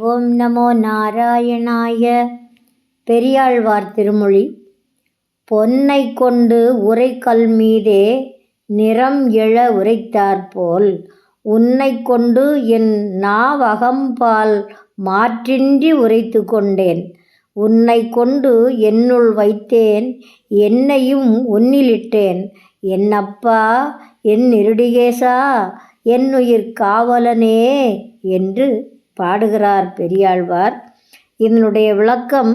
ஓம் நமோ நாராயணாய. பெரியாழ்வார் திருமொழி. பொன்னை கொண்டு உரைக்கல் மீதே நிறம் எழ உரைத்தாற்போல் உன்னை கொண்டு என் நாவகம்பால் மாற்றின்றி உரைத்து கொண்டேன். உன்னை கொண்டு என்னுள் வைத்தேன் என்னையும் உன்னிலிட்டேன். என்னப்பா என் இருடிகேசா என்னுயிர் காவலனே என்று பாடுகிறார் பெரியாழ்வார். இதனுடைய விளக்கம்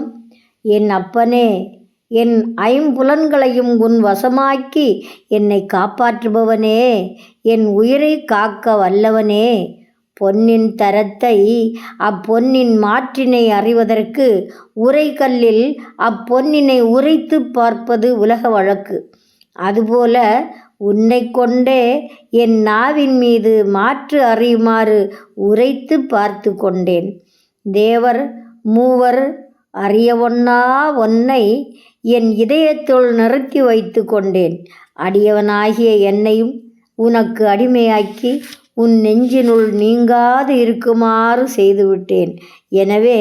என் அப்பனே என் ஐம்புலன்களையும் உன் வசமாக்கி என்னை காப்பாற்றுபவனே என் உயிரை காக்க வல்லவனே. பொன்னின் தரத்தை அப்பொன்னின் மாற்றினை அறிவதற்கு உரைக்கல்லில் அப்பொன்னினை உரைத்து பார்ப்பது உலக வழக்கு. அதுபோல உன்னை கொண்டே என் நாவின் மீது மாற்று அறியுமாறு உரைத்து பார்த்து கொண்டேன். தேவர் மூவர் அறிய ஒன்னா ஒன்னை என் இதயத்துள் நிறுத்தி வைத்து கொண்டேன். அடியவனாகிய என்னையும் உனக்கு அடிமையாக்கி உன் நெஞ்சினுள் நீங்காது இருக்குமாறு செய்துவிட்டேன். எனவே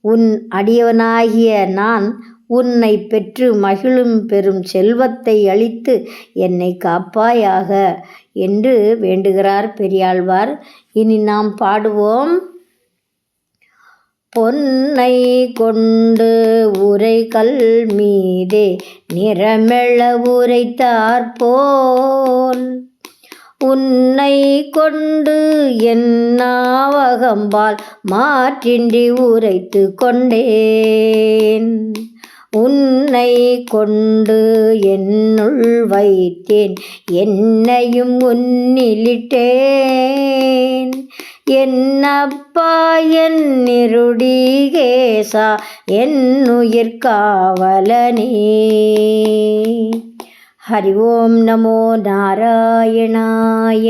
உன் அடியவனாகிய நான் உன்னை பெற்று மகிழும் பெரும் செல்வத்தை அளித்து என்னை காப்பாயாக என்று வேண்டுகிறார் பெரியாழ்வார். இனி நாம் பாடுவோம். பொன்னை கொண்டு உரை கல் மீதே நிறமெள உரைத்தார் போல். உன்னை கொண்டு என்னாவகம்பால் மாற்றின்றி உரைத்து கொண்டேன். உன்னை கொண்டு என்னுள் வைத்தேன். என்னையும் உன்னிலிட்டேன். என்னப்பா என் நிருடிகேசா என் உயிர் காவலனே. ஹரி ஓம் நமோ நாராயணாய.